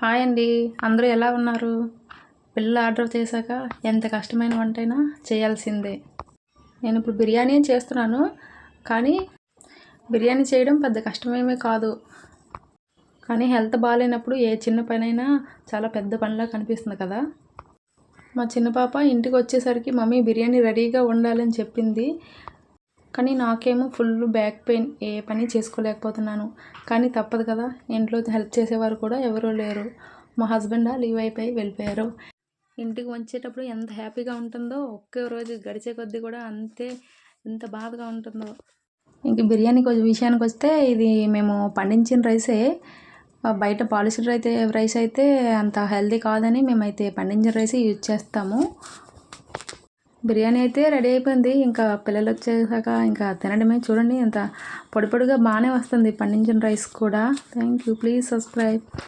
Hi అండి. అందరూ ఎలా ఉన్నారు? పిల్లలు ఆర్డర్ చేశాక ఎంత కష్టమైన వంటైనా చేయాల్సిందే. నేను ఇప్పుడు బిర్యానీ చేస్తున్నాను కానీ బిర్యానీ చేయడం పెద్ద కష్టమేమీ కాదు. కానీ హెల్త్ బాగాలేనప్పుడు ఏ చిన్న పనైనా చాలా పెద్ద పనిలా కనిపిస్తుంది కదా. మా చిన్న పాప ఇంటికి వచ్చేసరికి మమ్మీ బిర్యానీ రెడీగా ఉండాలని చెప్పింది. కానీ నాకేమో ఫుల్ బ్యాక్ పెయిన్ ఏ పని చేసుకోలేకపోతున్నాను. కానీ తప్పదు కదా ఇంట్లో హెల్ప్ చేసేవారు కూడా ఎవరూ లేరు. మా హస్బెండ్ లీవ్ అయిపోయి వెళ్ళిపోయారు. ఇంటికి వచ్చేటప్పుడు ఎంత హ్యాపీగా ఉంటుందో ఒకే రోజు గడిచే కొద్దీ కూడా అంతే ఎంత బాధగా ఉంటుందో. ఇంక బిర్యానీ విషయానికి వస్తే ఇది మేము పండించిన రైసే. బయట పాలిస్టర్ అయితే రైస్ అయితే అంత హెల్దీ కాదని మేమైతే పండించిన రైసే యూజ్ చేస్తాము. బిర్యానీ అయితే రెడీ అయిపోయింది. ఇంకా పిల్లలు వచ్చేసాక ఇంకా తినడమే చూడండి. ఎంత పొడి పొడిగా బాగానే వస్తుంది. పండించిన రైస్ కూడా. Thank you please subscribe